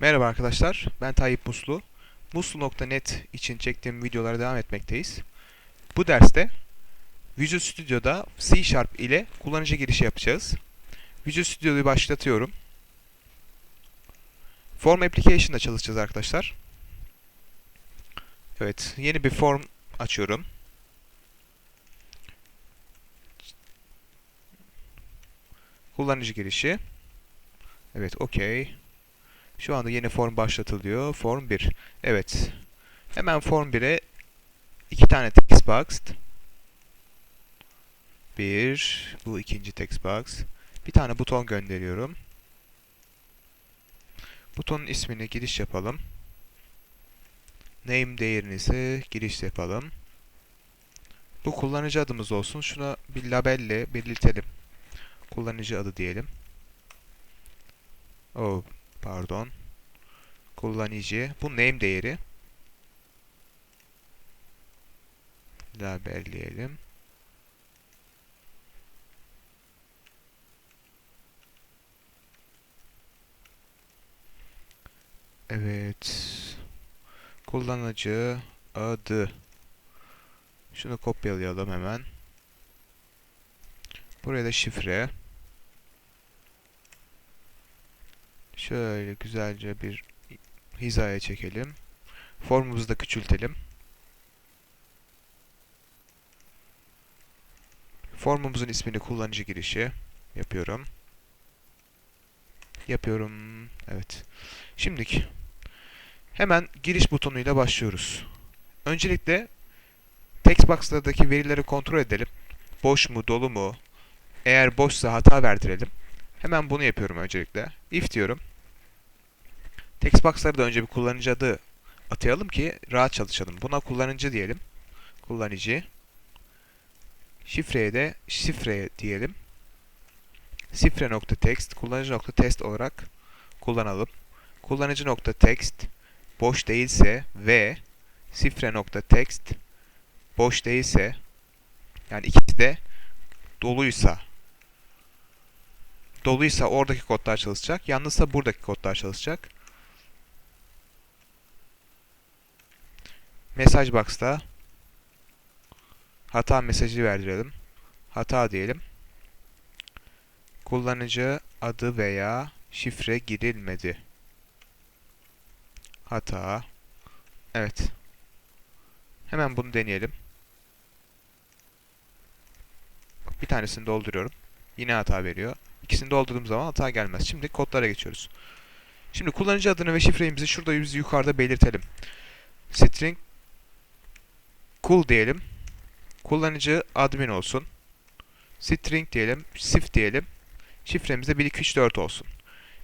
Merhaba arkadaşlar, ben Tayyip Muslu. Muslu.net için çektiğim videolara devam etmekteyiz. Bu derste Visual Studio'da C Sharp ile kullanıcı girişi yapacağız. Visual Studio'yu başlatıyorum. Form Application'da çalışacağız arkadaşlar. Evet, yeni bir form açıyorum. Kullanıcı girişi. Evet, okey. Şu anda yeni form başlatılıyor. Form 1. Evet. Hemen form 1'e iki tane text box. Bir. Bu ikinci text box. Bir tane buton gönderiyorum. Butonun ismini giriş yapalım. Name değerini ise giriş yapalım. Bu kullanıcı adımız olsun. Şuna bir labelle belirtelim. Kullanıcı adı diyelim. Oh, pardon. Kullanıcı. Bu name değeri. Labelleyelim. Evet. Kullanıcı adı. Şunu kopyalayalım hemen. Buraya da şifre. Şöyle güzelce bir hizaya çekelim. Formumuzu da küçültelim. Formumuzun ismini kullanıcı girişi yapıyorum. Yapıyorum. Evet. Şimdiki hemen giriş butonuyla başlıyoruz. Öncelikle text box'lardaki verileri kontrol edelim. Boş mu, dolu mu? Eğer boşsa hata verdirelim. Hemen bunu yapıyorum öncelikle. If diyorum. Text box'lara da önce bir kullanıcı adı atayalım ki rahat çalışalım. Buna kullanıcı diyelim. Kullanıcı. Şifreye de şifre diyelim. Şifre nokta text, kullanıcı nokta test olarak kullanalım. Kullanıcı nokta text boş değilse ve şifre nokta text boş değilse yani ikisi de doluysa doluysa oradaki kodlar çalışacak. Yalnızsa buradaki kodlar çalışacak. Mesaj box'ta hata mesajı verdirelim. Hata diyelim. Kullanıcı adı veya şifre girilmedi. Hata. Evet. Hemen bunu deneyelim. Bir tanesini dolduruyorum. Yine hata veriyor. İkisini doldurduğum zaman hata gelmez. Şimdi kodlara geçiyoruz. Şimdi kullanıcı adını ve şifremizi şurada yukarıda belirtelim. String cool diyelim. Kullanıcı admin olsun. String diyelim. Sif diyelim. Şifremiz de 1, 2, 3, 4 olsun.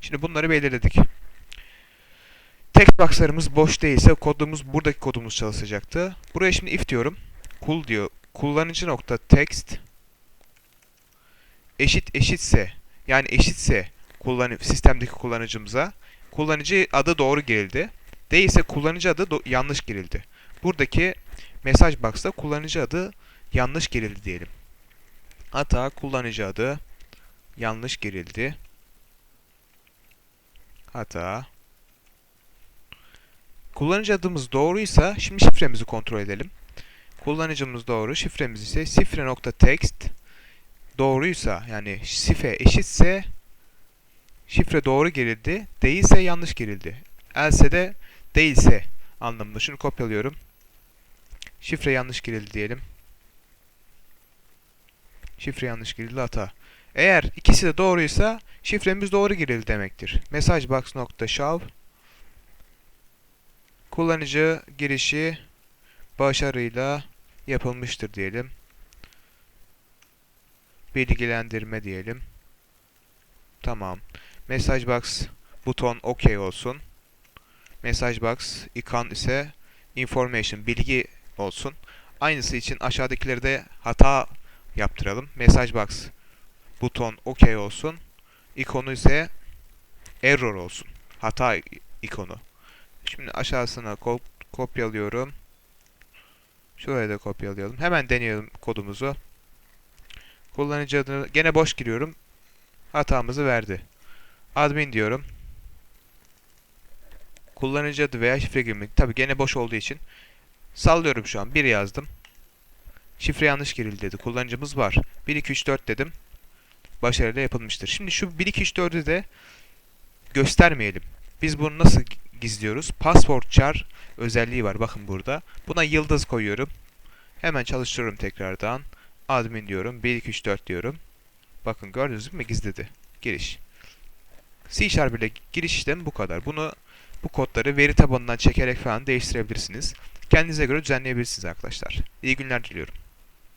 Şimdi bunları belirledik. Text box'larımız boş değilse kodumuz buradaki kodumuz çalışacaktı. Buraya şimdi if diyorum. Cool diyor. Kullanıcı nokta text eşit eşitse yani eşitse kullanı sistemdeki kullanıcımıza kullanıcı adı doğru girildi. Değilse kullanıcı adı yanlış girildi. Buradaki mesaj box'ta kullanıcı adı yanlış girildi diyelim. Hata kullanıcı adı yanlış girildi. Hata. Kullanıcı adımız doğruysa şimdi şifremizi kontrol edelim. Kullanıcımız doğru. Şifremiz ise şifre.text doğruysa yani şifre eşitse şifre doğru girildi. Değilse yanlış girildi. Else de değilse anlamında. Şunu kopyalıyorum. Şifre yanlış girildi diyelim. Şifre yanlış girildi hata. Eğer ikisi de doğruysa şifremiz doğru girildi demektir. Messagebox.show Kullanıcı girişi başarıyla yapılmıştır diyelim. Bilgilendirme diyelim. Tamam. Messagebox buton OK olsun. Messagebox ikon ise information bilgi olsun. Aynısı için aşağıdakileri de hata yaptıralım. Messagebox buton OK olsun. İkonu ise error olsun. Hata ikonu. Şimdi aşağısına kop kopyalıyorum. Şuraya da kopyalayalım. Hemen deneyelim kodumuzu. Kullanıcı adını gene boş giriyorum. Hatamızı verdi. Admin diyorum. Kullanıcı adı veya şifre girmek. Tabi gene boş olduğu için. Sallıyorum şu an. 1 yazdım. Şifre yanlış girildi dedi. Kullanıcımız var. 1, 2, 3, 4 dedim. Başarıyla yapılmıştır. Şimdi şu 1, 2, 3, 4'ü de göstermeyelim. Biz bunu nasıl gizliyoruz? Password char özelliği var. Bakın burada. Buna yıldız koyuyorum. Hemen çalıştırıyorum tekrardan. Admin diyorum. 1, 2, 3, 4 diyorum. Bakın gördünüz mü? Gizledi. Giriş. C Sharp ile giriş işlemi bu kadar. Bunu bu kodları veri tabanından çekerek falan değiştirebilirsiniz. Kendinize göre düzenleyebilirsiniz arkadaşlar. İyi günler diliyorum.